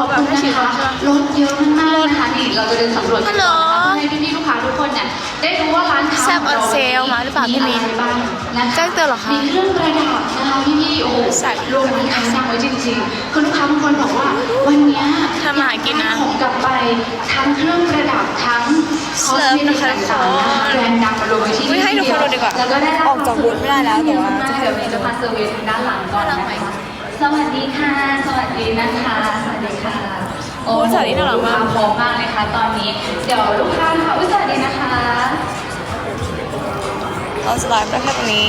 ขอบคุณนะคะรถเยอะมากๆนะคะนี่เราจะเดินสำรวจกันก่อนนะคะเพื่อให้พี่ๆลูกค้าทุกคนเนี่ยได้รู้ว่าร้านค้าแซ่บ on sale มาหรือเปล่าพี่มิ้นอะไรบ้างนะคะแจ้งเตือนเหรอคะมีเครื่องประดับนะคะพี่ๆโอ้โหใส่รวมร้านค้าสร้างไว้จริงๆคือลูกค้าบางคนบอกว่าวันเนี้ยทำอาหารกินนะอยได้ของกลับไปทั้งเครื่องประดับทั้งคอสเมติกต่างๆนะคะแบรนด์ดังมารวมไว้ที่อุ๊ยให้ทุกคนดูดีกว่าแล้วก็ได้รับออกจากบูธไม่ได้แล้วแต่ว่าจะเดี๋ยวนี้จะมาเซอร์เวย์ทางด้านหลังก่อนนะคะ สวัสดีค่ะ สวัสดีนะคะ สวัสดีค่ะโอ้สวัสดีน่ารักมากลูค้พร้อมมากเลยค่ะตอนนี้ เดี๋ยวลูกค้านะคะอุ๊ยสวัสดีนะคะ เราจะไลฟ์ได้แค่ตรงนี้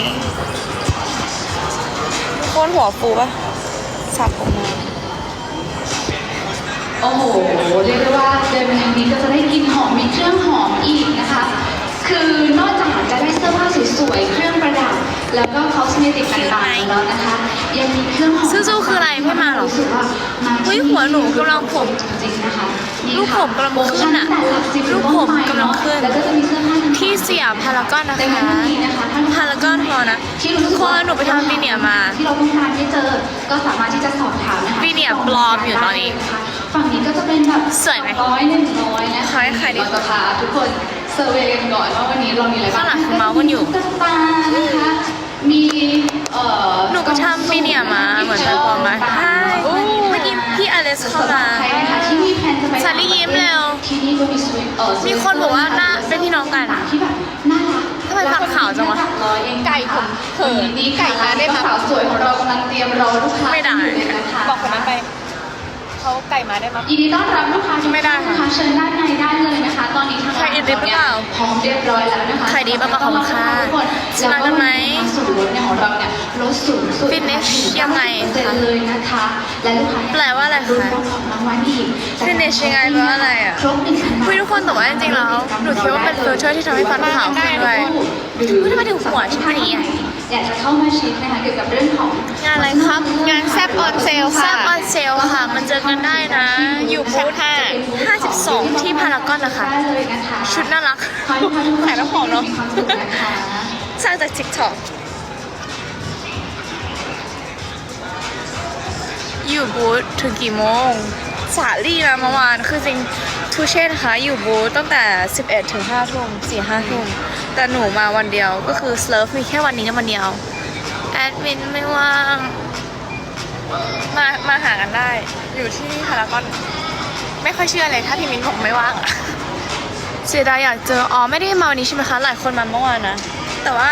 โคนหัวฟูปะสับออกมาโอ้โห เรียกได้ว่าเดินมาทางนี้ก็จะได้กลินหอม มีเครื่องหอมอีกนะคะ คือนอกจากจะได้เสื้อผ้าสวยๆ เครื่องประดับ แล้วก็คอสเมติกต่างๆแล้วนะคะ ยังมีเครื่องหอมสู้ๆคืออะไรไม่มาหรอรู้สึกว่ามาเฮ้ยหัวหนูกำลังผมจริงๆนะคะนี่ลูกผมกำลังขึ้นอะโปรโมชั่แต่หลักสิบลูกผมกำลังขึ้นแล้วก็จะมีเสื้อผ้าต่างๆที่สยามพารากอนนะดังคะนั้นวันนี้นะคะถ้าลูกพารากอนพอนะที่รู้สึกทุกคนหนูไปทำวีเนียร์มาที่เราต้องการที่เจอก็สามารถที่จะสอบถามนะคะวีเนียร์ปลอมอยู่ตอนนี้ฝั่งนี้ก็จะเป็นแบบสวยไหมร้อยหนึ่งร้อยนะคะขายขายดิเราจะพาทุกคนเซอร์เวย์กันก่อนว่าวันนี้เรามีอะไรบ้างข้างหลังคือเมาส์กันอยู่ตุ๊กตานะคะ มีเอ่อหนูก็ทำวีเนียร์มาเหมือนกันพอไหมใช่อู้เมื่อกี้พี่อเลสเข้ามาใครนะคะที่มีแพลนจะไปสาลียิ้มเร็วที่นี่ก็มีสวิตเอ่อมีคนบอกว่าหน้าเป็นพี่น้องกันที่แบบน่ารักทำไมฟันขาวจังวะร้อยเองนะคะไก่ผมเขินวันนี้ไก่มาได้ไหมสาวสวยของเรากำลังเตรียมรอลูกค้าไม่ได้อยู่เลยนะคะบอกคนนั้นไป เขาไก่มาได้มั้ย ยินดีต้อนรับลูกค้าทุกไม่ได้ท่านค่ะนะคะเชิญด้านในได้เลยนะคะ ตอนนี้ทางใครอินดิปหรือเปล่าพร้อมเรียบร้อยแล้วนะคะใครดีบ้างคะขอบคุณค่ะทุกคนชนะกันไหมแล้วก็ส่วนลดเนี่ยของเราเนี่ยลดสูงสุด Finish ยังไงคะเซ็นเลยนะคะ และลูกค้าเนี่ยแปลว่าอะไรคะลุ้นรับของรางวัลอีก Finish ยังไงแปลว่าอะไรอะครบหนึ่งพันบาท คุยทุกคนแต่ว่าจริงๆแล้วหนูคิดว่าเป็นฟิลเตอร์ที่ทำให้ฟันขาวขึ้นด้วยหรือทำไมถึงหัวฉันเป็นอย่างนี้อะ อยากจะเข้ามาชิคนะคะเกี่ยวกับเรื่องของงานอะไรครับ งานแซบออนเซลแซค่ะบออนเซลค่ะ มันเจอกันได้นะ อยู่บูธ52 ที่พารากอนนะคะได้เลยนะคะชุดน่ารักขอให้ทุกท่านทุกคนขายน้ำหอมเนอะมีความสุขนะคะสร้างจาก TikTok อยู่บูธถึงกี่โมงสาลี่นะเมื่อวานคือจริง ทูเช่นะคะอยู่บูธตั้งแต่ 11 ถึง5ทุ่ม4 5ทุ่มแต่หนูมาวันเดียวก็คือสเลิฟมีแค่วันนี้กับวันเดียว แอดมินไม่ว่าง มามาหากันได้ อยู่ที่พารากอน ไม่ค่อยเชื่อเลยถ้าพี่มิ้นบอกไม่ว่างอะเสียดายอยากเจอ อ๋อ ไม่ได้มาวันนี้ใช่ไหมคะ หลายคนมาเมื่อวานนะ แต่ว่า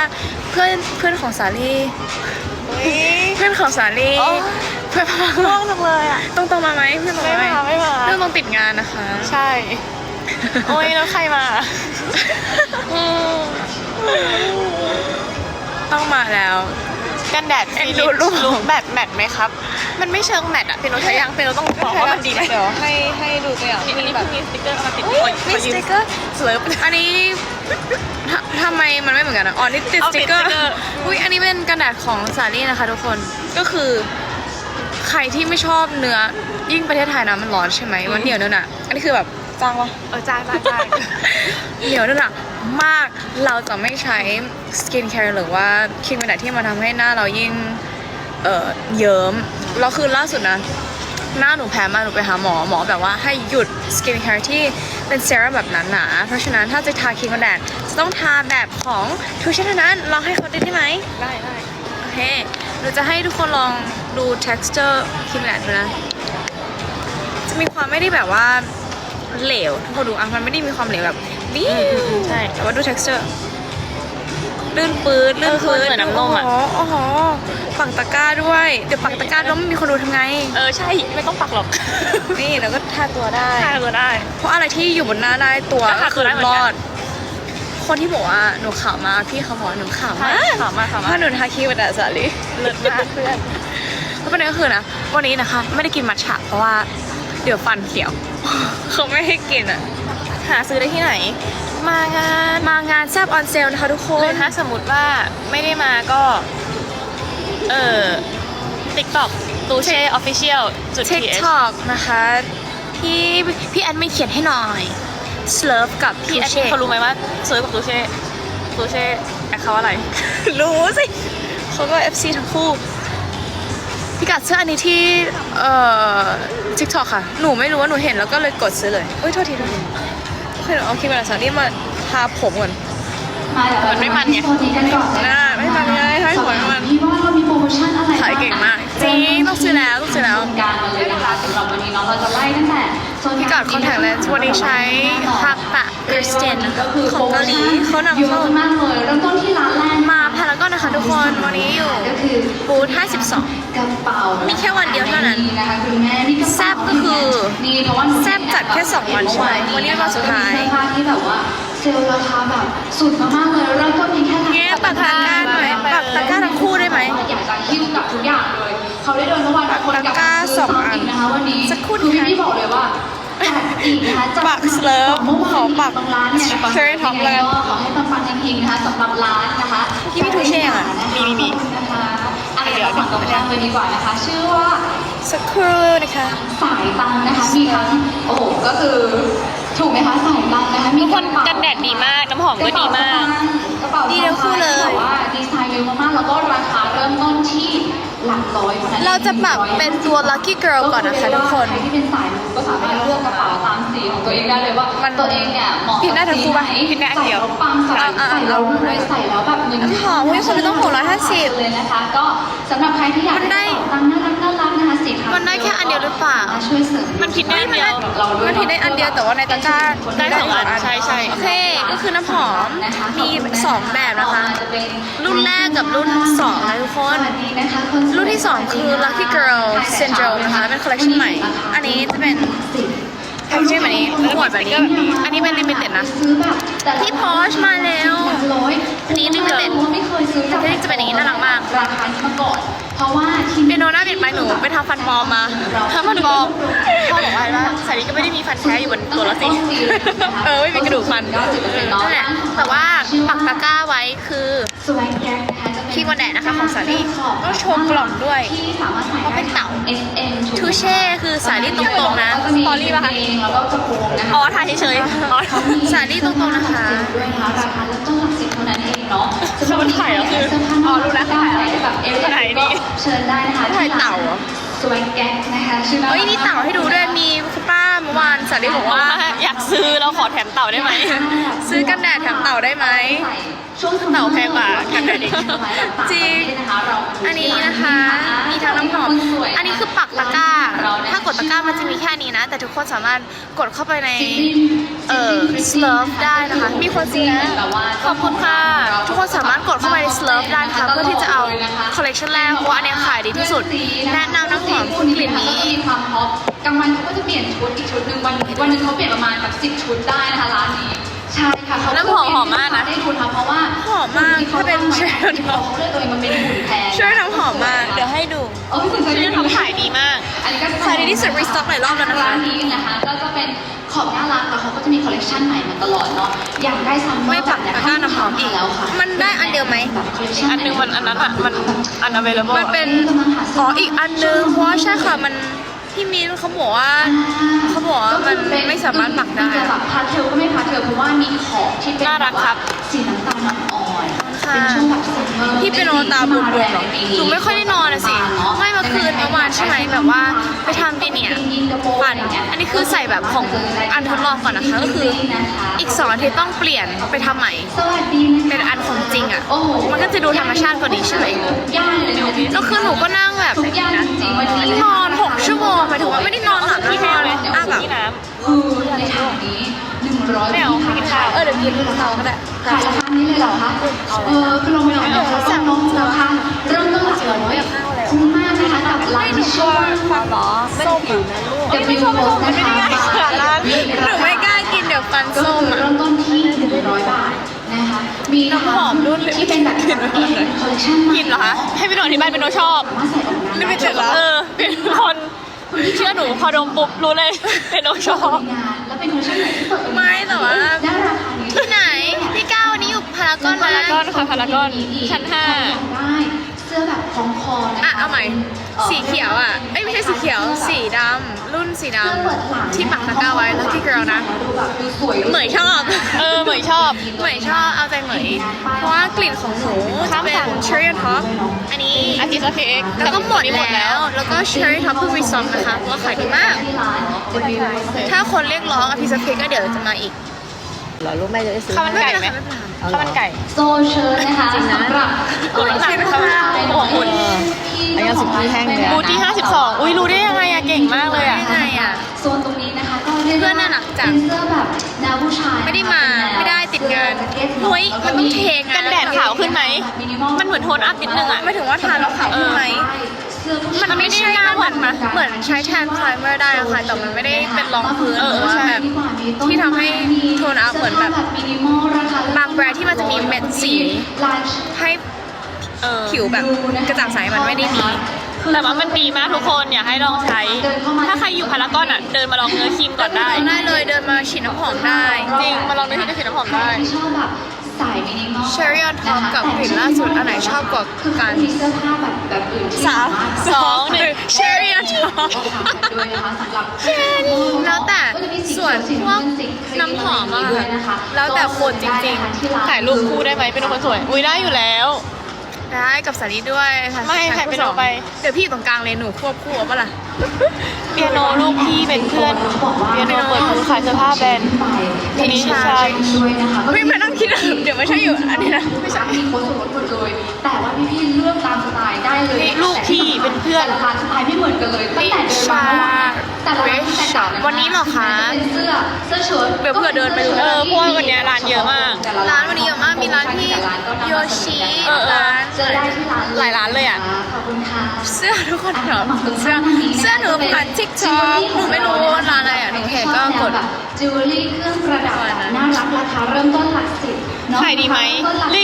เพื่อนเพื่อนของสาลี่เพื่อนของสาลี่อ๋อ เพื่อนพลังง่วงจังเลยอะต้องต้องมาไหมเพื่อนต้องไม่มาไหมมาไม่มาเพื่อนต้องติดงานนะคะ ใช่ โอ้ยแล้วใครมาอืมต้องมาแล้วกันแดดเอ็ฟินดูลิปรูปลุคแบบแมทไหมครับ มันไม่เชิงแมทอะเป็นโนใช้ยังเป็นโนต้องบอกว่ามันดีนะเดี๋ยวให้ให้ดูตัวอย่างนี่ที่นี่แบบมีสติ๊กเกอร์เอามาติดอุ๊ยมีสติ๊กเกอร์สเลิฟอันนี้ทำทำไมมันไม่เหมือนกันอะอ๋อนี่ติดสเอาติติ๊ดกเกอร์สติ๊กเกอร์อุ้ยอันนี้เป็นกระดาษของสาลี่นะคะทุกคนก็คือ ใครที่ไม่ชอบเนื้อ ยิ่งประเทศไทยนะมันร้อนใช่ไหมมันเหนียวเนื้อหนะอันนี้คือแบบจ้างวะเออจ้างจ้างจ้าง เหนียวนั่นอะมากเราจะไม่ใช้สกินแคร์หรือว่าครีมกันแดดที่มันทำให้หน้าเรายิ่งเอ่อเยิ้มแล้วคือล่าสุดนะ หน้าหนูแพ้มากหนูไปหาหมอหมอแบบว่าให้หยุดสกินแคร์ที่เป็นเซรั่มแบบหนาๆเพราะฉะนั้นถ้าจะทาครีมกันแดดจะต้องทาแบบของทูชั่นเท่านั้นลองให้เขาได้ไหมได้ได้ โอเค หนูจะให้ทุกคนลองดู texture ครีมกันแดดดูนะ จะมีความไม่ได้แบบว่าเหลวทุกคนดูอะมันไม่ได้มีความเหลวแบบบิ้วใช่แต่ว่าดู texture ลื่นปื้ดลื่นปื้ดเออเหมือนน้ำนมอะโอ้โหปักตะกร้าด้วย เดี๋ยวปักตะกร้าแล้วไม่มีคนดูทำไง เออใช่ไม่ต้องปักหรอก นี่แล้วก็ทาตัวได้ ทาตัวได้ เพราะอะไรที่อยู่บนหน้าได้ตัวก็ทาตัวได้เหมือนรกันอด คนที่บอกว่าหนูขาวมากพี่เขาบอกว่าหนูขาวมากถามมาถามเพมาราะหนูทาครีมกันแดดสาลีเลิศมากเพื่อนแล้วประเด็นก็คือนะวันนี้นะคะ ไม่ได้กินมัทฉะเพราะว่าเดี๋ยวฟันเขียวเขาไม่ให้กินอะหาซื้อได้ที่ไหน มางานมางานแซบออนเซลนะคะทุกคเลยนถ้าสมมติว่าไม่ได้มาก็ เออ TikTok ตูเช่ออฟฟิเชียลจุดทิก th ทอกนะคะ พี่พี่แอดไม่เขียนให้หน่อย สเลิฟกับพี่พี่แอดเช่เขารู้ไหมว่าซื้อกับตูเช่ตูเช่แอคเขาอะไร รู้สิเขาก็ FC ทั้งคู่พี่กัดเสื้ออันนี้ที่เอ่อ TikTok ค่ะ หนูไม่รู้ว่าหนูเห็นแล้วก็เลยกดซื้อเลยเอ้ยโทษทีโทษทีโอเคเดี๋ยวเอาคลิปมาสานี่มาทาผมก่อนมาเดี๋ยวเรามันไม่มันไงโซนนี้กันก่อนเลยน่าไม่มันไงให้หัวมันพี่ว่าเรามีโปรโมชั่นอะไรขายเก่งมากจริงต้องซื้อแล้วต้องซื้อแล้วกลางมาเลยนะคะสำหรับวันนี้เนาะเราจะไล่ตั้งแต่ พี่กอดคอนแทคเลนส์วันนี้ใช้ฮักตะคริสเตนของเกาหลีเขานำเข้ามาเลยเริ่มต้นที่ร้านแรกมาพารากอนนะคะทุกคนวันนี้อยู่บูธ52กระเป๋ามีแค่วันเดียวเท่านั้นแซ่บก็คือแซ่บจัดแค่สองวันใช่ไหมวันนี้วันสุดท้าย เสื้อผ้าที่แบบว่าเซลล์ราคาแบบสุดมากๆเลยเริ่มต้นเพียงแค่แง่ปักตะกร้าหน่อยปักตะกร้าทั้งคู่ได้ไหม อยากจะหิ้วกับทุกอย่างเลย เขาได้เดินทุกวันคนกลับตะกร้ามาซื้สองอันซ้ำกนะคะวันนี้สักครู่คือพี่นะคะพี่บอกเลยว่าจัดอีกนะคะจัดปัก Slurp เมื่อวานขอปักบางร้านเนี่ย Cherry Top แล้วกันขอให้ปังๆจริงๆนะคะสำหรับร้านนะคะพี่มีทูเช่อะมีมีมีนะคะอะเดี๋ยวฝั่งตรงกลางเลยดีกว่านะคะ ชื่อว่า สักครู่นะคะ สายตังนะคะมีทั้งโอ้โหก็คือ ถูกไหมคะสายตังนะคะมีทุกคนระเป๋ากันแดดดีมากน้ำหอมก็ดีมากกระเป๋าดีทั้งคู่เลย แต่ว่าดีไซน์เยอะมากๆแล้วก็ราคาเริ่มต้นที่หลักร้อยท่นั้นเราจะปรับเป็นตัว Lucky Girl ก่อนนะคะทุกคน ใครที่เป็นสายมูก็สามารถเลือกกระเป๋าตามสีของตัวเองได้เลยว่ามันตัวเองเนี่ยเหมาะผิดได้ทั้งคู่ปะสีหผิดได้อันเดียวใส่แล้วปังใส่อะอะใส่แล้วรวยใส่แล้วแบบเงินน้ำหอมอุ๊ยคนละต้อง650 เลยนะคะ ก็สำหรับใครที่อยากมันได้กระเป๋าตังค์น่ารักน่ารักนะคะ สีขาวมันได้แค่อันเดียวหรือเปล่า ช่วยเสริมมันผิดได้อันเดียวมันผิดได้อันเดียวแต่ว่าในตะกร้าได้สองอันใช่ใช่โอเคก็คือน้ำหอมมีสองแบบนะคะ รุ่นแรกกับรุ่นสองนะทุกคน รุ่นที่2คือ Lucky Girl Syndrome นะคะเป็นคอลเลคชันใหม่ อันนี้จะเป็น แพคเกจแบบนี้ขวดแบบนี้ อันนี้เป็น limited นะที่ Porsche มาแล้วอันนี้ limited ไม่เคยซื้อแต่ที่จะเป็นอย่างนี้น่ารักมากราคานี้มาก่อน เพราะว่าที่เปียโนหน้าเปลี่ยนไปหนูไปทำฟันปลอมมาทำฟันปลอมพ่อบอกว่าว่าสารีก็ไม่ได้มีฟันแท้อยู่บนตัวแล้วสิเออไม่มีกระดูกฟันนั่นแหละแต่ว่าปักตะกร้าไว้คือ สวัสดีนะคะจะเป็นครีมกันแดดนะคะของสาลี่ต้องโชว์กล่องด้วยที่สามารถใส่เพราะเป็นเต่า SM ทูเช่คือสาลี่ตรงๆนะแล้วก็มีสตอรี่ป่ะคะเองแล้วก็กระโปรงนะคะอ๋อถ่ายเฉยๆอ๋อสาลี่ตรงๆนะคะด้วยนะคะราคาเริ่มต้นหลักสิบเท่านั้นเองเนาะสำหรับมันถ่ายแล้วคือเสื้อผ้าอ๋อรู้แล้วถ่ายแบบเอลถ่ายนี่ก็เชิญได้นะคะถ่ายเต่าเหรอสวยแก๊กนะคะชื่อน่ารักเฮ้ยมีเต่าให้ดูด้วยมีคุณป้าเมื่อวานสาลี่บอกว่าอยากซื้อเราขอแถมเต่าได้ไหมซื้อกันแดดแถมเต่าได้ไหม ช่วงเต่าแพงกว่ากันแดดอีกจริง อันนี้นะคะ มีทั้งน้ำหอม อันนี้คือปักตะกร้า ถ้ากดตะกร้ามันจะมีแค่นี้นะ แต่ทุกคนสามารถกดเข้าไปในเอ่อ Slurp ได้นะคะ มีคนซื้อแล้วขอบคุณค่ะ ทุกคนสามารถกดเข้าไปใน Slurp ได้นะคะเพื่อที่จะเอาคอลเลคชันแรกเพราะว่าอันเนี้ยขายดีที่สุด แนะนำน้ำหอมกลิ่นนี้มีความฮอปกลางวันเขาก็จะเปลี่ยนชุดอีกชุดหนึ่งวันวันหนึงเขาเปลี่ยนประมาณแบบสิบชุดได้นะคะร้านนี้ ใช่ค่ะเขาน้ำหอมหอมมากนะได้ทุนค่ะเพราะว่าหอมมากที่เขาถ้าเป็นทำไว้เชลล์ที่เขาเลือกตัวเองมันเป็นหุ่นแพงช่วยน้ำหอมมากเดี๋ยวให้ดูเออคุณเคยชื่อทำขายดีมากอันนี้ก็ขายดีที่สุด restock หลายรอบแล้วนะคะร้านนี้นะคะก็จะเป็นของน่ารักแล้วเขาก็จะมีคอลเลคชันใหม่มาตลอดเนาะอย่างได้ซัมเมอร์ไม่ปักตะกร้าน้ำหอมอีกแล้วค่ะมันได้อันเดียวไหมแบบคอลเลคชันอันหนึงมันอันนั้นอะมันอัน available มันเป็นอ๋ออีกอันนึงเพราะว่าใช่ค่ะมัน พี่มีนเขาบอกว่าเขาบอกว่ามันไม่สามารถปักได้ จะแบบพาเทลก็ไม่พาเทลเพราะว่ามีขอบที่เป็นน่ารักครับ สีน้ำตาลอ่อนๆ ค่ะ พี่เป็นโนตาบวมๆเหรอหนูไม่ค่อยได้นอนอะสิ ไม่เมื่อคืนเมื่อวานใช่ไหมแบบว่าไปทำปีเนี่ยปั่นอันนี้คือใส่แบบของอันทดลองก่อนนะคะ ก็คืออีกสองอาทิตย์ต้องเปลี่ยนไปทำใหม่ เป็นอันของจริงอะมันก็จะดูธรรมชาติกว่านี้ใช่ไหมแล้วคือหนูก็นั่งแบบนอนหกชั่วโมงหมายถึงว่าไม่ได้นอนหลับนอนอะแบบ ที่น้คือในถังนี้หนึ่งร้อยไม่เอาไม่กินข้าวเออเดี๋ยวกินข้าวก็ได้ขายราคานี้เลยเหรอคะเออคือลงไปหน่อยนะคะสั่งลงราคาเริ่มต้นหลักร้อยคุ้มมากนะคะกับร้านที่ชื่อว่าความหรอส้มอยู่นะลูก W Post นะคะหนูไม่กล้ากินเดี๋ยวฟันก็ส้มคืออะเริ่มต้นที่100บาทนะคะมีทั้งน้ำหอมรุ่นที่เป็นแบบคอลเลคชันำกินเหรอคะให้ไปนอนที่บ้านเป็นโนชอบสามารถใส่ออกงานไม่เป็นเจ็ดเหรอเออเป็นคน เชื่อหนูพอดมปุ๊บรู้เลย เป็นโนชอบงานแล้วเป็นคอลเลคชันไหนที่เปิดไม่แต่ว่าได้ราคานี้ที่ไหนพี่ก้าววันนี้อยู่พารากอนนะพารากอนค่ะพารากอนชั้นห้าได้ เสื้อแบบคล้องคอนะคะอะเอาใหม่สีเขียวอะ เอ้ยไม่ใช่สีเขียว สีดำรุ่นสีดำที่ปักตะกร้าไว้ Lucky Girl นะเหมยชอบ เออเหมยชอบ เหมยชอบเอาใจเหมย เพราะว่ากลิ่นของหนูจะเป็น Cherry on top อันนี้ อาทิตย์ละเค้กแล้วก็หมดนี่หมดแล้แล้ววแล้วก็ Cherry top เพิ่งรีซอมนะคะ เพราะว่าขายดีมากถ้าคนเรียกร้องอภิสเพกก็เดี๋ยวจะมาอีก เหรอลูกแม่จะได้ซื้อข้าวมันไก่ไหม ไม่เป็นไร ข้าวมันไก่ โซเชิญนะคะสำหรับพูดหนักนะคะหัวหมุนอันนี้สุกี้แห้งเลยอะบูธที่ 52 อุ้ยรู้ได้ยังไงอะเก่งมากเลยอะได้ไงอะโซนตรงนี้นะคะก็เรียกเพื่อนน่ารักจัง เป็นเสื้อแบบแนวผู้ชายไม่ได้มาไม่ได้ติดงานเฮ้ยมันต้องเทงานกันแดดขาวขึ้นไหม มันเหมือนโทนอัพนิดนึงอะไม่ถึงว่าทานแล้วขาวขึ้นไหม เสื้อผู้ชาย มันไม่ใช่หน้าเหมือนเหมือนใช้แทนไพรเมอร์ได้อะค่ะแต่มันไม่ได้เป็นรองพื้นหรือว่าแบบ ที่ทำให้โทนอัพเหมือนแบบมินิมอลราคาบางแบรนด์ที่มันจะมีเม็ดสีลายให้เออผิวแบบกระจ่างใสมันไม่ได้มีแต่ว่ามันดีมากทุกคนอยากให้ลองใช้ ถ้าใครอยู่พารากอนอะเดินมาลองเนื้อครีมก่อนได้ ได้เลยเดินมาฉีดน้ำหอมได้ จริง มาลองเนื้อครีมกับฉีดน้ำหอมได้ที่ชอบแบบ สายมินิมอล Cherry on top กับกลิ่นล่าสุดอันไหนชอบกว่าคือกันมีเสื้อผ้าแบบแบบอื่นที่สามรถสองหนึ่ง Cherry on top ก็ทำกันด้วยนะคะสำหรับแล้วแต่ส่วนพวกน้ำหอมอะค่ะแล้วแต่คนจริงๆถ่ายรูปคู่ได้ไหมเป็นคนสวย อุ้ยได้อยู่แล้ว ได้กับสาลีด้วยค่ะไม่ใครเป็นเอาไป เดี๋ยวพี่อยู่ตรงกลางเลยหนูควบคู่เอาปะล่ะ เปียโนลูกพี่เป็นเพื่อนเปียโนเปิดบูธขายเสื้อผ้าแบรนด์ทีนี้ใช่ด้วยนะคะไม่มานั่งคิดอะเดี๋ยวไม่ใช่อยู่อันนี้นะไม่ใช่มีโค้ดส่วนลดหมดเลยแต่ว่าพี่ๆเลือกตามสไตล์ได้เลยนี่ลูกพี่เป็นเพื่อนแต่ละร้านสไตล์ไม่เหมือนกันเลยตั้งแต่เดินมา แต่ละร้านแตกต่างกัวันนี้เหรอคะเป็นเสื้อเสื้อเชิ้ตเดี๋ยวเผื่อเดินไปดูเออเพราะว่าวันเนี้ยร้านเยอะมาก ร้านวันนี้เยอะมากมีร้านที่โยชิเออเออร้านเจอได้ที่ร้านหลายร้านเลยอะขอบคุณค่ะเสื้อทุกคนเหรอเสื้อเสื้อหนูผ่านทิกท็อกหนูไม่รู้ว่าร้านอะไรอะหนูเห็นก็กดจิวเวลรี่เครื่องประดับแบบน่ารักราคาเริ่มต้นหลักสิบเนอะขายดีไหม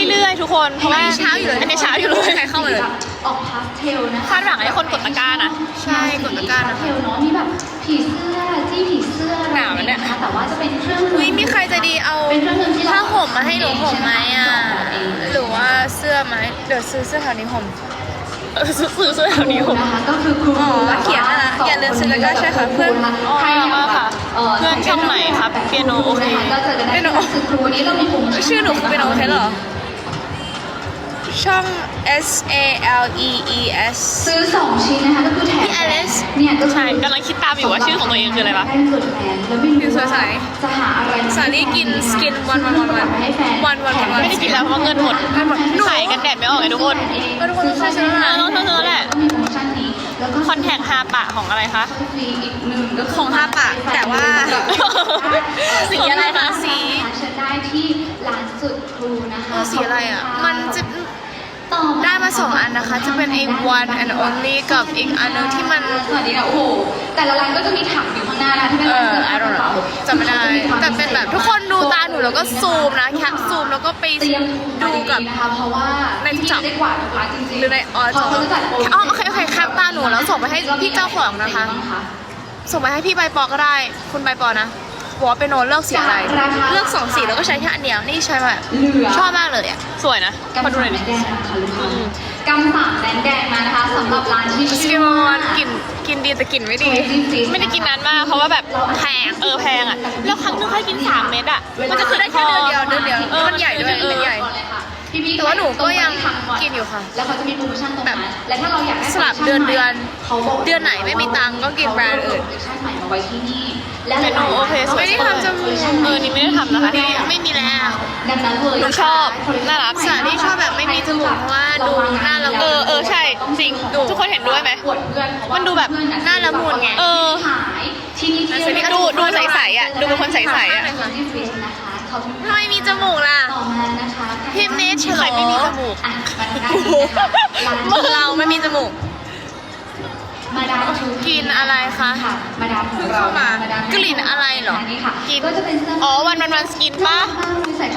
เรื่อยๆ ทุกคนเพราะว่าอันนี้เช้าอยู่เลยอันนี้เช้าอยู่เลยใครเข้ามาเลยออกพาสเทลนะคะคาดหวังให้คนกดตะกร้านะใช่กดตะกร้านะพสเทลเนาะมีแบบ ผีเสื้อจี้ผีเสื้อหนาวนะเนี่ยคะแต่ว่าจะเป็นเครื่องอุ้ยมีใครใจะดีเอาเป็นเครื่องมือที่เราผ้าห่มมาให้หนูห่มไหมอะเองเลยหรือว่าเสื้อไหมเดี๋ยวซื้อเสื้อแถวนี้ห่มเออซื้อซื้อเสื้อแถวนี้ผมนะคะก็คือครูอ๋อเขียนนะอย่าลืมซื้อแล้วก็ใช่ค่ะเพื่อนอ๋อมาค่ะเพื่อนช่องไหนครับเปียโนโอเคก็เจอกันได้เปียโนที่คือครูวันนี้เรามีโปรโมชั่นชื่อหนูคือเป็นโอเทสเหรอ ช่อง S A L E E S ซื้อสองชิ้นนะคะก็คือแถมพี่ Alice เนี่ยก็คือใช่กำลังคิดตามอยู่ว่าชื่อของตัวเองคืออะไรวะได้เกิดแฟนแล้วไม่ผิวรู้สวยว่าใสจะหาอะไรมาสาลี่กินสกินวันวันวันวันให้แฟนวันวันวันวัน ไม่ได้กินแล้วเพราะเงินหมดขายกันแดดไม่ออกไงทุกคนก็ทุกคนต้องช่วยซื้อหน่อยต้องซื้อแหละก็มีโปรโมชั่นนี้แล้วก็คอนแทคฮาปะของอะไรคะ ฟรีอีกหนึ่งก็คืของฮาปะแต่ว่า สีอะไรคะสีเชิญได้ที่ร้านสุดครูนะคะ เออสีอะไรอะ มันจะต่อ ได้มาสองอันนะคะ จะเป็นไอ้ one and only กับอีกอันนึงที่มัน สวัสดีนะโอ้โหแต่ละร้านก็จะมีถังอยู่ข้างหน้านะที่เป็นเอร้านอ I don't know จำไม่ได้แต่เป็นแบบทุกคนดูตาหนูแล้วก็ซูมนะแคปซูมแล้วก็ไปเตรียมดูกับ นะคะเพราะว่าในพี่จับ ได้กว่าทุกร้านจริงๆหรือในออเพราะเขาจะจัดโปรอ๋อโอเคโอเคแคปตาหนูแล้วส่งไปให้พี่เจ้าของนะคะ ส่งไปให้พี่ใบปอก็ได้ คุณใบปอนะ บอกว่าเป็นโนเลือกสีอะไร เลือกสองสีแล้วก็ใช้แค่อันเดียวนี่ใช้แบบเหลือชอบมากเลยอะ สวยนะกำมาดูสาหน่มอยแดดิงนะคะลูกค้ากำสามแดงแดงมานะคะสำหรับร้านที่สกิชื่นอมัว่านกลิ่นกินดีแต่กลิ่นไม่ดี ไม่ได้กินนานมากเพราะว่าแบบแพงเออแพงอะแล้วครั้งนึงค่อยกิน3เม็ดอะมันจะคือได้แค่เดือนเดียวเดือนเดียวเออมันใหญ่ด้วยเออมันใหญ่ก่อนเลยค่ะพี่ๆแต่ว่าหนูก็ยังตรงไปที่กินอยู่ค่ะ แล้วเขาจะมีโปรโมชั่นตรงนั้นแบบและถ้าเราอยากได้สลับโปรโมชั่เดือนใหม่เดือนเขาบอกเดือนไหนไม่มีตังค์ก็กินแบรนด์อื่น โปรโมชั่นใหม่มาไว้ที่นี่และเป็นโอเคสวยไม่ได้ทำจมูกเออนี่ไม่ได้ทำนะคะไม่ไม่มีแล้วดังนั้นเลยหนูชอบน่ารักสาลี่ชอบแบบไม่มีจมูกเพราะว่าดูหน้าละมุนเออเออใช่จริงทุกคนเห็นด้วยไหมปวดเพื่อนเพราะว่ามันดูแบบเพื่ออะหน้าละมุนไงเออหายที่นี่ที่ดูดูใสๆอะดูเป็นคนใสๆอะที่ฟรีนะคะขอบคุณทำไมมีจมูกล่ะต่อมานะคะพิมพ์เนชเฉลใครไม่มีจมูกอะมาทางด้านนี้นะคะร้านเราไม่มีจมูก มาดามทูกินอะไรคะมาดามของเพิ่งเราเข้ามาดามกลิ่นอะไรเหรอนนี้ค่ะกินก็จะเป็นเสื้ออ๋อวันวันวันสกินปะ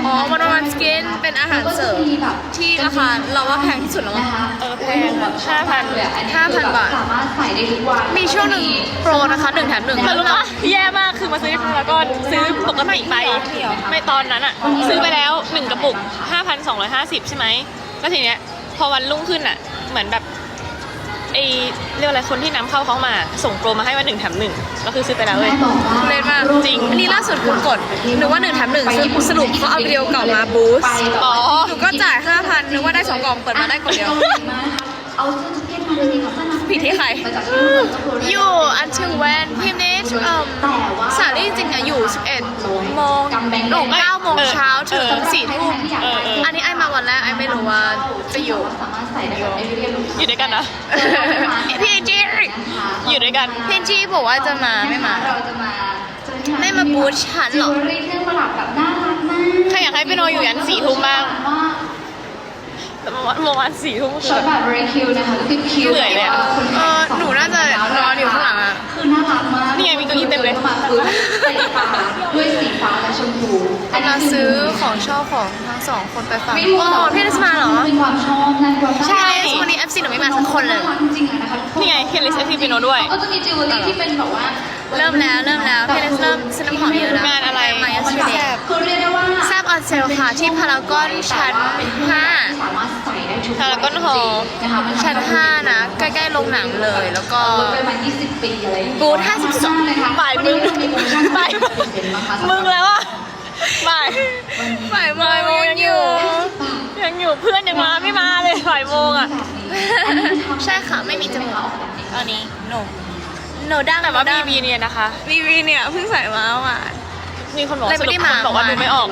อ๋อ One on One Skin เป็นอาหารเสริมที่ราคาเราว่าแพงที่สุดแล้วมั้งนะคะเออแพงอะ5,000เลยอะอันนี้5,000คือแบบาทสามารถใส่ได้ทุกวันมีช่วงหนึ่งโปรนะคะหนึ่งแถมหนึ่งเธอรู้ปะแย่มากคือมาซื้อที่พารากอนซื้อปกติไปไม่ตอนนั้นอะซื้อไปแล้ว1กระปุก5,250ใช่ไหมแล้วทีเนี้ยพอวันรุ่งขึ้นอะ เหมือนแบบ ไอเรียกอะไรคนที่นำเข้าเขามา ส่งโปรมาให้ว่าหนึ่งแถมหนึ่งก็คือซื้อไปแล้วเลยแม่บอกว่าเล่นมากจริงอันนี้ล่าสุดคือกดนึกว่าหนึ่งแถมหนึ่งสรุปเขาเอาวิดีโอเก่ามาบูสต์ไปแบบอ๋อหนูก็จ่ายห้าพันนึกว่าได้สองกล่องเปิดมาได้กล่องเดียวเอาเสื้อแจ็คเก็ตมาดีๆค่ะเสื้อนักผิดที่ใครมาจากที่นู่นก็คืออยู่ until when พี่นิช เอ่มแต่ว่าสาลี่จริงๆอะอยู่ 11 โมงกำแบงหนู9โมงเช้าถึงเออ4ทุ่มเออเอออันนี้ไอมาวันแรกไอไม่รู้ว่าจะอยู่สามารถใส่ได้แบบไม่เรียบอยู่ด้วยกันนะ พี่จีอยู่ด้วยกัน พี่จีบอกว่าจะมาไม่มาเราจะมาเจอที่ร้นไม่มาบูธฉันเหรอจิวเวลรี่เครื่องประดับแบบน่ารักมากใครอยากให้พี่โนอยู่ยันสี่ทุ่มบ้างว่า แต่เมื่อวานเมื่อวานสี่ทุ่มก็คืช็ออตแบบเรคิวนะคะก็คือคิวเหนื่อยเลยอะเออหนูน่าจะนอนอยู่ข้างหลังอะคือน่ารักมากนี่ไงมีเก้าอี้เต็มเลยดินข้ามาคือเป็นฟ้าด้วยสีฟ้าและชมพูมาซื้อของชอบของทั้งสองคนไปฝากไม่รู้อ๋อพี่นิชมาเหรอ เป็นความชอบนั่นความใช่ วันนี้ FC หนูไม่มาสักคนเลยารักจริงๆอะนะคะนี่ไงเคนลิสเอฟพีเปียโนด้วย ก็จะมีจิวเวลรี่ที่เป็นแบบว่า เริ่มแล้วเริ่มแล้วพี่นิชเริ่มซื้อน้ำหอมเยอะแล้วงานอะไรมา yesterday เซลค่ะที่พารากอนชั้นสามารถใส่ได้ทุกพารากอน hall นะคะมั5ชั้น 5 นะ ใกล้ๆโรงหนังเลย แล้วก็ลดไปประมาณ20ปีอะไรอย่างเงี้ยบูธ52เลยค่ะบ่ายมึงวันนี้เรามีโปรโมชั่นบ่ายเป็นมั้งคะมึงแล้วอะบ่ายบ่ายโมบ่ายโมงงยัยังงออยู่ยู่ยังอยู่เพื่อนยังมาไม่มาเลยบ่ายโมงอะอันนี้คือทำใช่ค่ะ ไม่มีจมูกตอนนี้หนูหนูดังแต่ว่าหนูบีดังบีเนี่ยนะคะบีบีเนี่ยเพิ่งใส่มาเมื่อวาน มีคนบอกเลยสไม่รุได้ปมาคนบอกว่าดูไม่ออก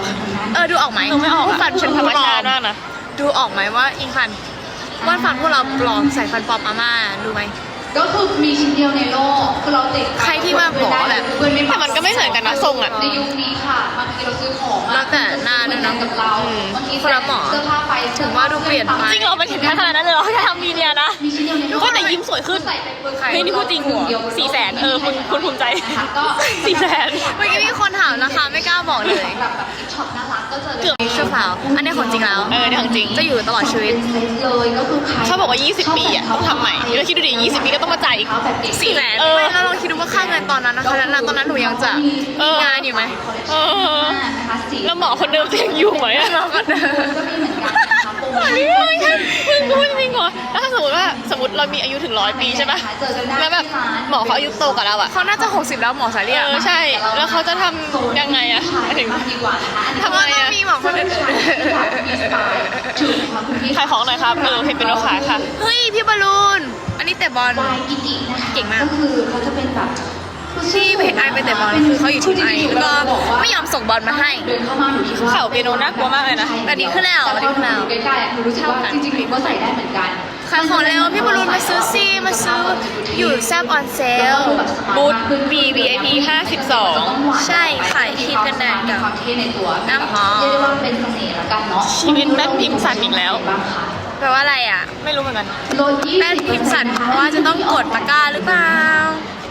เออดูออกไหมดูไม่ออกว่าอะ ฟันฉันธรรมปลอชาติมากนะ ดูออกไหมว่าอิงฟันว่าฟันพวกเราปลอมใส่ฟันปลอมอาม่าดูไหม ก็คือมีชิ้นเดียวในโลกคือเราติดใครที่มาบอกว่าแบบเพื่อนไม่แต่มันก็ไม่เหมือนกันนะทรงอะในยุคนี้ค่ะบางทีเราซื้อของอะแล้วแต่หน้าด้วยเนอะกับเราอืมบางทีคนละหมอ เสื้อผ้าไปถึงว่าดูเปลี่ยนไป จริงเหรอมันถึงขั้นขนาดนั้นเลยเหรอแค่ทำบีเนี่ยนะ มีชิ้นเดียวในโลกก็แต่ยิ้มสวยขึ้นใส่ไปปึ๊บเฮ้ยนี่พูดจริงเดียวบนโลกสี่แสนเออคุณคุณภูมิใจ นะคะก็สี่แสน เมื่อกี้มีคนถามนะคะไม่กล้าบอกเลยสำหรับแบบช็อปน่ารักก็จะเกือบ ชั่วคราวอันนี้ของจริงแล้ว เออเนี่ยของจริง จะอยู่ตลอดชีวิตเป็นเซ็ตเลยก็คือใคร เขาบอกว่า 20 ปีอะต้องทำใหม่แล้วคิดดูดิ 20 ปีก็ต้องมาจ่ายอีกสี่แสนเออ ไม่แล้วลองคิดดูว่าค่าเงินตอนนั้นนะคะแล้วตอนนั้นหนูยังจะเออ งานอยู่ไหมเออนะคะสีแล้วหมอคนเดิมจะยังอยู่ไหมอะเราก็เดินก็มีเหมือนกันนะคะโปรโมอันชั่นี้นไม่ใช่เพิ่งพูดจริงเหรอแล้วถ้าสมมติว่าสมมติเรามีอายุถึงร้อยปีใช่ปะแล้วแบบหมอเขาอายุโตกว่าเราอะ เขาน่าจะ 60 แล้วหมอสายเรียกเออใช่แล้วเขาจะทำยังไงอะหมายถึงดีกว่านะคะทำไมอะ มีหมอคนอื่นถูกค่ะคุณพี่ขายของหน่อยครับเออเพจเป็นโอขายค่ะ เฮ้ย พี่บอลลูนอั นนี้เตะบอลวายกิกินะคะเก่งมาก ก็คือเขาจะเป็นแบบที่เพจไอไปเตะบอลคือเขาอยู่ทีมไอแล้วก็ไม่ยอมส่งบอลมาให้เดินเข้ามาหนูคิดว่าเข่าเปียโนน่ากลัวมากเลยนะแต่ดีขึ้นแล้วแต่พอหนูอยู่ใกล้ๆอะหนูรู้สึกว่าจริงๆหนูก็ใส่ได้เหมือนกันขายของเร็วพี่บอลลูนมาซื้อซีมาซื้ออยู่แซบออนเซลบูธ B VIP 52 ใช่ขายครีมกันแดดกับความเท่ในตัวน้ำหอมเรียกได้ว่าเป็นเสน่ห์ละกันเนาะชีวิตแม่พิมพ์สั่นอีกแล้วบ้างคะ แปลว่าอะไรอะ ไม่รู้เหมือนกันโลยี่แป้นพิมพ์สั่นเพราะว่าจะต้องกดตะกร้าหรือเปล่า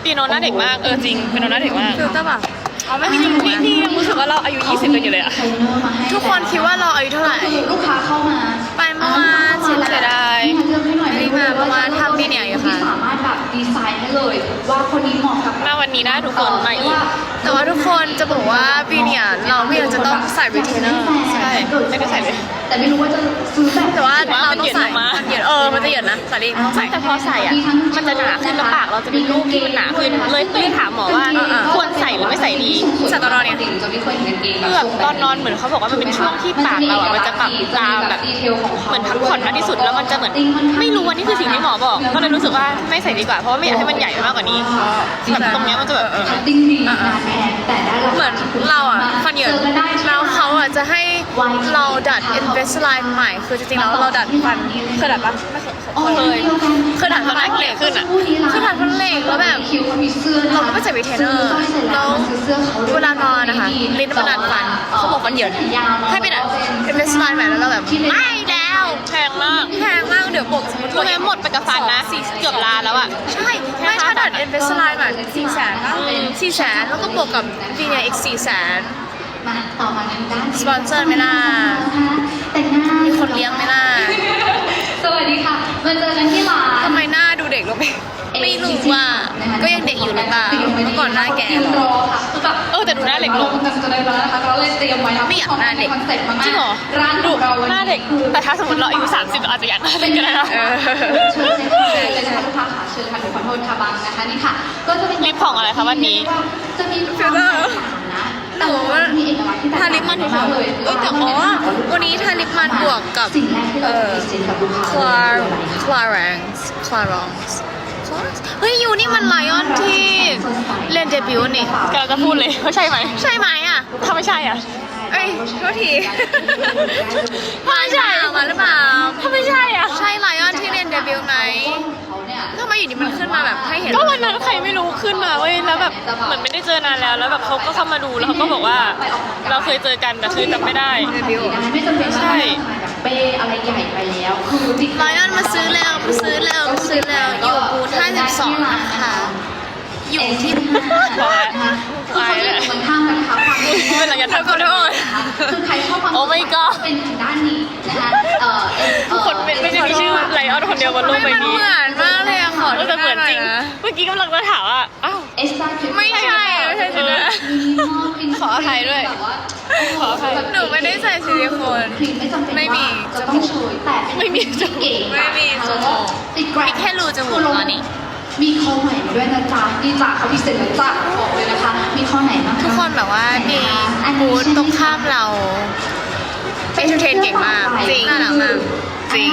เปียโนหน้าเด็กมาก เออจริงเปียโนหน้าเด็กมากฟิลเตอร์แบบ อ๋อไม่มีพี่จมูกพี่นะพี่ยังรู้สึกว่าเราอายุ 20กันอยู่เลยอะเทรนเนอร์มาให้ทุกคนคิดว่าเราอายุเท่าไหร่คือลูกค้าเข้ามาไปเมื่อวานเสียเสียดายนี่เลือกให้หน่อยไม่ได้มาเพราะว่าทำดีเนี่ยอยู่ค่ะที่สามารถแบบดีไซน์ให้เลยว่าคนนี้เหมาะกับมาวันนี้นะทุกคนมาอีกแต่ว่าทุกคนจะบอกว่าปีเนี่ยเราไม่ยังจะต้องใส่รีเทนเนอร์ใช่ไม่ได้ใส่เลยแต่ไม่รู้ว่าจะซื้อแบบแต่ว่าว่าเรามันต้อเหยิงนใส่ออกมามันเหยินเออมันจะเหยินนะสาลีต้องใส่แต่พอใส่อะมันจะหนาขึ้นแล้วปากเราจะเป็นรูปที่มันหนาขึ้นเลยเลยถามหมอว่าอ่าๆควร ใส่หรือไม่ใส่ดีใส่ตอนนอนเนี่ยจะไม่ค่อยเห็นกางเกงคือแบบตอนนอนเหมือนเขาบอกว่ามันเป็นช่วงที่ปากเราอะมันจะปรับตามแบบเหมือนพักผ่อนมากที่สุดแล้วมันจะเหมือนไม่รู้ว่านี่คือสิ่งที่หมอบอกก็เลยรู้สึกว่าไม่ใส่ดีกว่าเพราะว่าไม่อยากให้มันใหญ่มากกว่านี้แบบตรงเนี้ยมันจะแบบเออคัตติ้งดีงานแพงแต่ได้ราคาเหมือนเราอะฟันเหยินเจอกันได้ที่แล้วเขาอะจะให้เราดัด Invisalign ใหม่ คือจริงๆแล้วเราดัดฟันเคยดัดปะไม่เคยอ๋อเคยดีวกันเคยดัดฟันเหล็กขึ้นอะคือดัดฟันเหล็กแล้วแบบคิวเขามีเสื้อนะคะเราก็ไม่ใส่ retainer แล้วซื้อเสื้อเขาด้วยเวลานอนนะคะลิ้นมันดัดฟันเขาบอกฟันเหยินให้ไปดัด Invisalign ใหม่แล้วเราแบบไม่แล้วแพงมากแพงมากเดี๋ยวบอกสมมติคือแม้หมดไปกับฟันนะเกือบล้านแล้วอะใช่ไม่ถ้าดัด Invisalign แบบสี่แสนก็สี่แสนแล้วก็บวกกับวีเนียอีกสี่แสน มาต่อมาทางด้านสปอนเซอร์ไหมล่ะแต่งหน้ามีมีคนเลี้ยงไหมล่ะ สวัสดีค่ะ มาเจอกันที่ร้าน ทำไมหน้าดูเด็กลงไปไม่รู้ว่าก็ยังเด็กอยู่หรือเปล่าเมื่อก่อนหน้าแก่ยืนรอค่ะคือแบบเออแต่ดูหน้าเด็กลงกำลังจะได้แล้วนะคะเราเลยเตรียมไว้นะไม่อยากหน้าเด็กคอนเซ็ปต์มากๆจริงเหรอร้านขดูองเราวันหน้านี้เด็ก แต่ถ้าสมมติเราอายุ30เราอาจจะอยากหน้าเด็กก็ได้นะเออเชิญเลยค่ะเชิญเลยนะคะลูกค้าค่ะเชิญค่ะหนูขอโทษค่ะบังนะคะนี่ค่ะ ก็จะเป็นลิปของอะไรคะวันนี้จะมีความแตกต่างนะหนูว่ามีเอกลักษณ์ที่ แตกทาต่างลิปมันเฉยมากๆเลยเอ้ยแต่อ๋อวันนี้ทาลิปมันบวกกับสิ่งแรกที่เราจะพรีเซนต์กับลูกค้าคลาเลยคืออะไรคะคลารังส์คลารองส์เฮ้ยยูนี่มันไลออนที่เล่นเดบิวต์นี่กำลังจะพูดเลยว่าใช่ไหมใช่ไหมอะถ้าไม่ใช่อะเอ้ยโทษทีไม่ใช่มาหรือเปล่าถ้าไม่ใช่อะใช่ไลออนที่เล่นเดบิวต์ไหมเขาเนี่ย ทำไมอยู่ดีมันขึ้นมาแบบให้เห็น ก็วันนั้นใครไม่รู้ขึ้นมาเว้ยแล้วแบบเหมือนไม่ได้เจอนานแล้ว แล้วแบบเขาก็เข้ามาดูแล้วเขาก็บอกว่า เราเคยเจอกันแต่คือจำไม่ได้เดบิวต์ไม่จำเป็นใช่แบบเปย์อะไรใหญ่ไปแล้วคือติดไลออนมาซื้อแล้วมาซื้อแล้วมาซื้อแล้วอยู่บูธ52นะคะ อยู่ที่พอแล้วนะคะคือเขาจะอยู่ตรงข้ามกันค่ะความเวลาจะทำขอโทษคือใครชอบความ Oh my god เป็นทางด้านนี้นะคะเอ่อเอ่อทุกคนไม่ไม่ได้มีชื่อไลออนคนเดียวบนโลกใบมันนี้เหมือนมากเลยอะขอเออแต่เหมือนจริงนะเมื่อกี้กำลังจะถามว่าอ้าวเอสตาคิวไม่ใช่ไม่ใช่สินะขออภัยด้วยแบบว่าขออภัยหนูไม่ได้ใส่ซิลิโคนครีมไม่จำเป็นไม่มีว่าจะต้องโชยแต่เป็นไม่มีจมูกเก๋ไม่มีจมูกติดแกรมีแค่รูจมูกตอนนี้ มีข้อใหม่มาด้วยนะจ๊ะนี่จ้ะเขาพิเศษแล้วจ้ะบอกเลยนะคะ มีข้อไหนบ้างะทุกคนแบบว่ามีบูธตรงข้ามเรา เอนเตอร์เทนเก่งมากจริงน่ารักมากจริง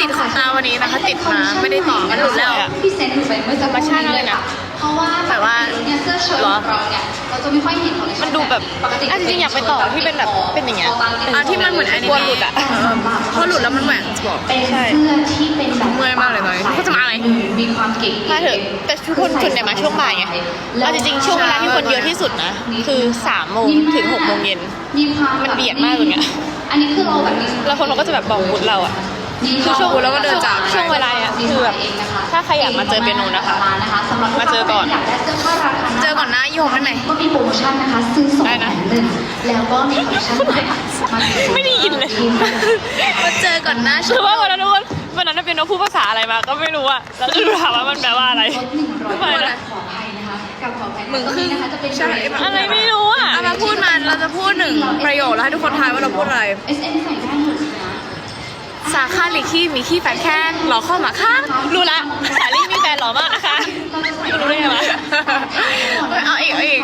ติดขนตาวันนี้นะคะ ติดมาไม่ได้ต่อมันหลุดแล้วพิเศษหนูไปเมื่อสักครู่นี้เลยค่ะเพราะว่าแบบว่าเนี่ยเสื้อเชิ้ตของเราเนี่ยเราจะไม่ค่อยเห็นของมันดูแบบปกติจริงๆอยากไปต่อที่เป็นแบบเป็นอย่างเงี้ยอะที่มันเหมือนอนิกลัวเมะหลุดอะเออพอหลุดแล้วมันแหว่งจะบอกเป็นเสื้อที่เป็นแบบเมื่อยมากเลยตอนนี้เขาจะมาอะไรมีความเก๋ๆมาเถอะแต่ทุกคนส่วนใหญ่มาช่วงบ่ายไงเอาจริงๆช่วงเวลาที่คนเยอะที่สุดนะ คือ3โมงถึง6โมงเย็นมันเบียดมากตรงเนี้ย อันนี้คือเราแบบมีแล้วคนเราก็จะแบบบอกวุฒิเราอะมีคือช่วงแล้วก็เดินจากช่วงเวลาอะคือแบบถ้าใครอยากมาเจอเปียโนนะคะสำหรับมาเจอก่อนอยากได้เสื้อผ้าราคาเจอก่อนหน้าโยมได้ไหมก็มีโปรโมชั่นนะคะซื้อสองได้แถนะมหนึ่งแล้วก็มีคอลเลคชั่นใหม่มาถึงไม่ได้ยินเลยมาเจอก่อนหน้าคือว่าวันนั้นทุกคนวันนั้นเป็นโนพูดภาษาอะไรมา ก็ไม่รู้อะแล้วก็ถามว่ามันแปลว่าอะไรลดหนึ่งร้อยทำไมบานะทขออภัยนะคะ กับขออภัยมึงครึ่งนะคะจะเป็นใช่อะไรไม่รู้อะเอามาพูดมาเราจะพูดหนึ่งประโยคแล้วให้ทุกคนทายว่าเราพูดอะไรเอสเอ็มใส่ได้หมดนะสาขาหลีขี้มีขี้แฟนแค่หลอกข้อหมาข้างรู้ละสาลี่มีแฟนหล่อมากนะคะรู้ได้ไงวะเอาอีกเอาอีก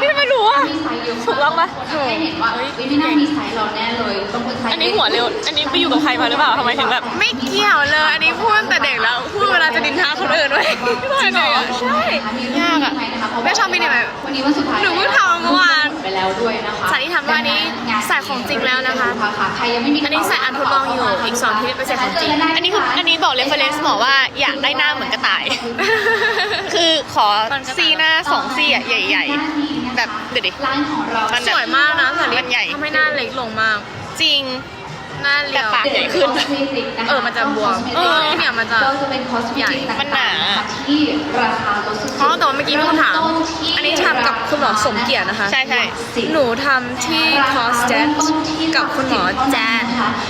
พี่ ไม่รู้อะมีไซส์เยอะถูกต้องปะให้เห็นว่าเฮ้ยไม่น่ามีไซส์เราแน่เลยบางคนไซส์อันนี้หัวเร็ว อันนี้ไปอยู่กับใครมาหรือเปล่าทำไมถึงแบบ ไม่เกี่ยวเลย อันนี้พูดตั้งแต่เด็กแล้ว พูดเวลาจะดินทาคนอื่นด้วยจริงเหรอใช่ยากอะแม่ชอบมินิแบบวันนี้วันสุดท้ายหนูเพิ่งทำเมื่อวานไปแล้วด้วยนะคะสาธิตทำว่าอันนี้ใส่ของจริงแล้วนะคะใครยังไม่มีอันนี้ใส่อันทดลองอยู่อีกสองที่ไปใส่ของจริง อันนี้คืออันนี้บอกเรฟเฟรนซ์หมอว่าอยากได้หน้าเหมือนกระต่าย คือขอซี่หน้าสองซี่อะใหญ่ ๆ แบบเดี๋ยวดิ ร้านของเรามันสวยมากนะสาลิมันใหญ่ ทำให้หน้าเล็กลงมาก จริง หน้าเรียว แต่ปาก ใหญ่ขึ้นเออมันจะบวมเออเนี่ยมันจะก็จะเป็นคอสเมใหญ่ติกมันหนาต่างๆะคะที่ราคาลดสุดๆอ๋อแต่ว่าเมื่อกี้มีคนถามอันนี้ทำกับคุณหมอสมเกียรตินะคะ ใช่ใช่ หนูทำที่คอสเตนกับคุณหมอแจน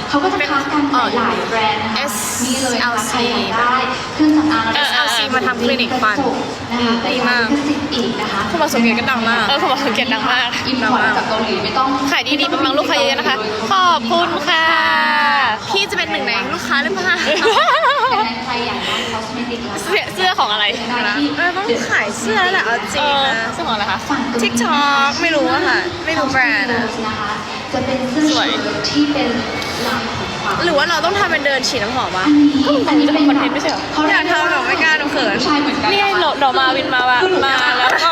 เขาก็จะค้ากันเอ่อหลายๆแบรนด์นะคะ SLC มีเลยนะคะใครอยากได้เครื่องสำอางเออ SLC มาทำคลินิกฟันนะคะดีมากเป็นสิทธิ์อีกนะคะคุณหมอสมเกียรติก็ดังมากเออคุณหมอสมเกียรติดังมากอินพอร์ตจากเกาหลีไม่ต้องขายดีๆปังๆลูกค้าเยอะๆนะคะ ขอบคุณค่ะ พี่จะเป็นหนึ่งในลูกค้าหรือเปล่าดังนั้นใครอยากได้คอสเมติกราคาเสื้อเสื้อของอะไรเออต้องขายเสื้อแหละเอาจเอริงอนะเสื้อของอะไรคะฝั่งตรงนี้ TikTok ไม่รู้อะค่ะ ไม่รู้แบรนด์อะนะคะ จะเป็นเสื้อสวยเชิ้ตที่เป็นลายของความหรือว่าเราต้องทำเป็นเดินฉีดน้ำหอมวะอันนี้อันนี้เป็นคอนเทนต์ไม่ใช่เหรอเขาอยากทำแบบไม่กล้าหนูเขินผู้ชายเหมือนกันนี่ไงโหลดดอกมาวินมาว่ะมาแล้วก็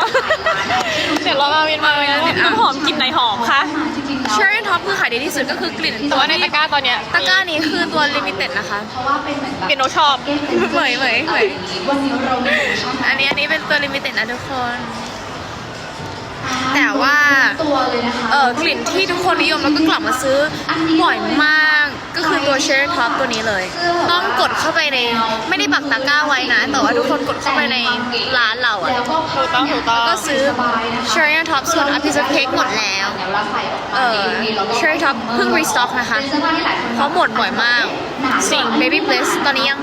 เดี๋ยวเรามาวินมาวินน้ำหอมกลินไหนหอมคะมาจริงๆแล้วเชอร์รี่ท็อปคือขายดีที่สุดก็คือกลิ่นแต่ว่าในตะกร้าตอนเนี้ยตะกร้านี้คือตัวลิมิเต็ดนะคะเพราะว่าเป็นเหมือนแบบเปียโนชอบเหมยเหมยเหมยวันนี้เรามีโปรโมชั่นอันนี้อันนี้เป็นตัวลิมิเต็ดนะทุกคน แต่ว่า ตัวเลยนะคะเออกลิ่นที่ทุกคนนิยมแล้วก็กลับมาซื้อบ่อยมาก ก็คือตัวเชอร์ท็อปตัวนี้เลย ต้องกดเข้าไปใน ไม่ได้ปักตะกร้าไว้นะ แต่ว่าทุกคนกดเข้าไปในร้านเราอะแล้วก็ตัวถูกต้องถูกต้องก็ซื้อ Cherry on Top ส่วน a piece of cake หมดแล้ว เออ Cherry Top เพิ่ง restock นะคะเพราะหมดบ่อยมาก สิ่ง Baby Bliss ตอนนี้ยัง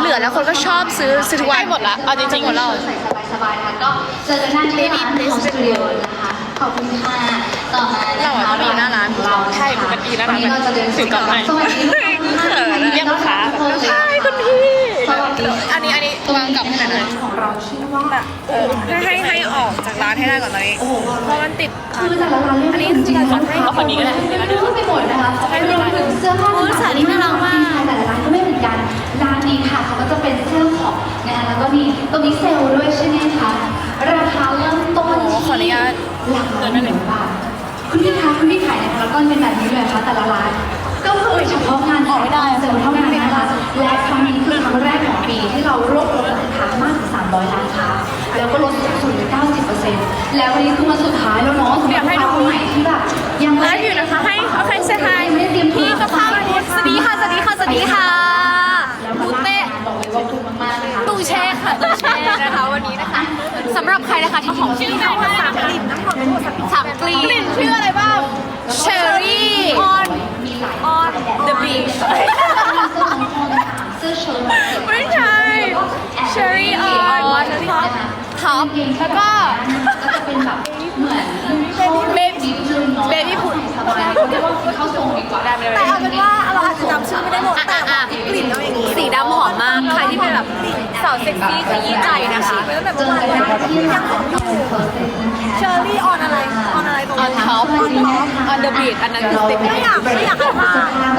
เหลือแล้วคนก็ชอบซื้อซื้อทุกวันใกล้หมดละเอาจริงๆหมดแล้วใส่สบายๆนะคะก็เจอกันได้ที่ร้าน Baby Bliss ของสตูดิโอนะคะขอบคุณค่ะต่อมานะคะเราอะมีหน้าร้านของเราใช่ปกติห น้าร้านวันนี้เราจะเดินถือกลับมาสวัสดีลูกค้าทุกท่านเรียกลูกค้าใช่คุณพี่สวัสดีอันนี้อันนี้วางกลับให้หน่อยนะของเราชื่อว่าเออให้ให้ให้ออกจากร้านให้ได้ก่อนตอนนี้เพราะมันติดคือแต่ละร้านเล่นอันนี้จริงๆๆเอาคนนี้ก็ได้พูดไปหมดนะคะรวมถึงเสื้อผ้าโอ้ยสาลีน่ารักมากแต่ละร้านก็ไม่เหมือนกันร้านนี้ค่ะเขาก็จะเป็นเสื้อของนะคะแล้วก็มีตรงนี้เซลล์ด้วยใช่ไหมคะราคาเริ่มต้นโอ้ที่ขออนุญาตหลักหมื่นบาท คุณพี่คะคุณพี่ขายในพารากอนเป็นแบบนี้เลยเหรอคะแต่ละร้านก็คือเฉพาะงานออกไม่ได้เซลล์เท่านั้นนะคะและครั้งนี้คือครั้งแรกของปีที่เรารวบรวมร้านค้ามากถึง300ร้านค้าแล้วก็ลดสูงสุดถึง90%แล้ววันนี้คือมาสุดท้ายแล้วเนาะสำหรับลูกค้าคนใหม่ที่แบบยังไลไม่ฟ์อยู่นะคะให้โอเคเซฮายไม่ได้เตรียมพี่ก็เข้าสวัสดีค่ะสวัสดีค่ะสวัสดีค่ะแล้วมาลากงานบอกเลยว่าคุ้มมากๆนะคะตูเช่ค่ะตูเช่นะคะวันนี้นะคะ สำหรับใครนะคะที่ของชื่อน้องสามกลิ่นน้ำหอมทั้งหมดสามกลิ่นกลิ่นชื่ออะไรบ้างเชอรี่ออนมีหลาย on the beach เสื้อเชิ้ตไม่ใช่ Cherry on ท็อปท็อปแล้วก็ก็จะ เป็นแบบเหมือนเข้า Baby เบบี้พุดสบายเขาเรียกว่าเข้าทรงดีกว่าได้ไหมแต่เอาเป็นว่าเราอาจจะจำชื่อไม่ได้หมดแต่กลิ่นเอาอย่างนี้สีดำหอมมากใครที่เป็นแบบสาวเซ็กซี่ขยี้ใจนะคะเจอกันได้ที่ร้านของเราเฟิร์สเซนแคเชอรี่ออนอะไรออนอะไรตรงออนนี้ท็อปออนท็อป on the beach อันนั้นคือติดไม่อยากไม่อยากให้มา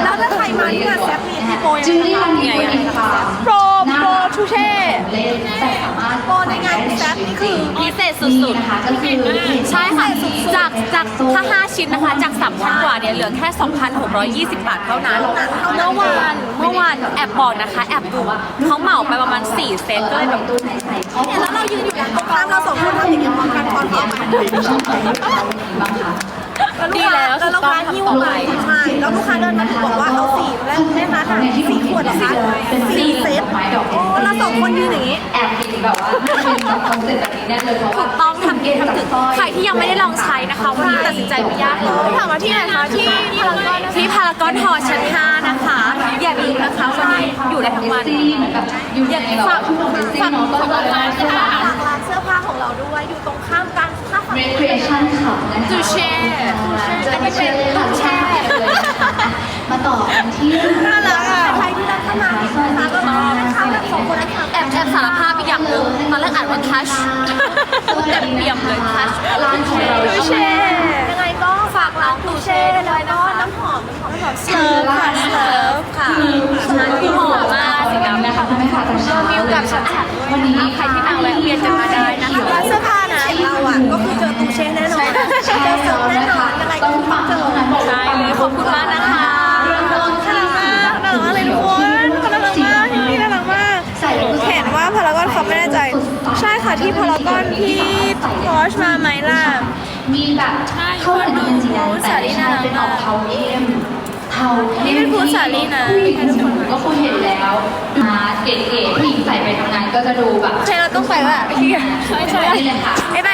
แล้วถ้าใครมาที่งานแซฟมีที่โปรยังจูไงลี่รันนี่เป็นอินฟาโปรโปรทูเช่เล่นแต่สามารถโปรในงานแซฟนี่คือพิเศษสุดนะคะก็คือๆใช่ค่ะ จากจากถ้า5ชิ้นนะคะ จาก3,000กว่าเนี่ยเหลือแค่ 2,620 บาทเท่านั้นเมื่อวานเมื่อวานแอบบอกนะคะ แอบดูเขาเหมาไปประมาณ 4 เซตก็เลยแบบตัวไหนใส่เข้าเนี่ยแล้วเรายืนอยู่ตรงกลางเราสองคนทำอย่างนี้พร้อมกันพร้อมกัน ชอบใส่เราบ้างคะดีแล้วแล้วลูกค้าหิ้วไปใช่แล้วลูกค้าเดินมาถึงบอกว่าเอาสี่แรกได้คะสี่ขวดเหรอคะเป็นสี่เซตไม้ดอกโอ้แล้วสองคนยืนอย่างนี้แอบเห็นแบบว่าเป็นแบบคอนเซ็ปต์แบบนี้แน่เลยเพราะว่าถูกต้องทำกินทำถึงใครที่ยังไม่ได้ลองใช้นะคะวันนี้ตัดสินใจไม่ยากเลยถามมาที่ไหนคะที่ที่พารากอนฮอลล์ชั้น5นะคะอย่าลืมนะคะวันนี้อยู่ได้ทั้งวันซี่เหมือนแบบอยู่ในแบบว่าทุ่งดอกไม้ซี่เนาะก็จะร้านเสื้อผ้าหลักร้านเสื้อผ้าของเราด้วยอยู่ตรงข้ามกัน ถ้าฝั่ง recreation club นะคะจูเช่จะมาเชิญค่ะแช่เลยนะคะมาต่อกันที่น่ารักอะใครที่ร้านเข้ามาเนี่ยนะคะก็มานะคะแบบสองคนนะคะแอบแอบสารภาพอีกอย่างหนึ่งตอนแรกอ่านว่าคัชพูดแต่เปี่ยมเลยคัชร้านของเราจูเช่ยังไงก็ฝากร้านตูเช่ด้วยก็น้ำหอมน้ำหอมน้ำหอมเซิร์ฟค่ะเซิร์ฟค่ะคือหอม ช้ามิวกับฉันฉันวันนี้ใครที่มาแวะเวียนจะมาได้นะคะร้านเสื้อผ้านะเราอะก็คือเจอตูเช่แน่นอนเจอเซิร์ฟแน่นอนยังไงก็ต้องเจอใช่เลยขอบคุณมากนะคะเริ่มต้นที่น่ารักมากน่ารักมากเลยทุกคนน่ารักมากที่นี่น่ารักมากใส่แล้วก็เห็นว่าพารากอนเขาไม่แน่ใจ ใช่ค่ะที่พารากอนที่พอชมาไหมล่ะมีแบบเข้าถึงเป็นสีดำแต่ไม่ใช่เป็นออกเทา เข้มเทาเข้มนี่เป็นฟูดสาลี่นะให้ทุกคนก็คงเห็นแล้วมาเก๋ๆผู้หญิงใส่ไปทำงานก็จะดูแบบใช่เราต้องไปแล้วแหละพี่ใช่ใช่นี่เลยค่ะบ๊าย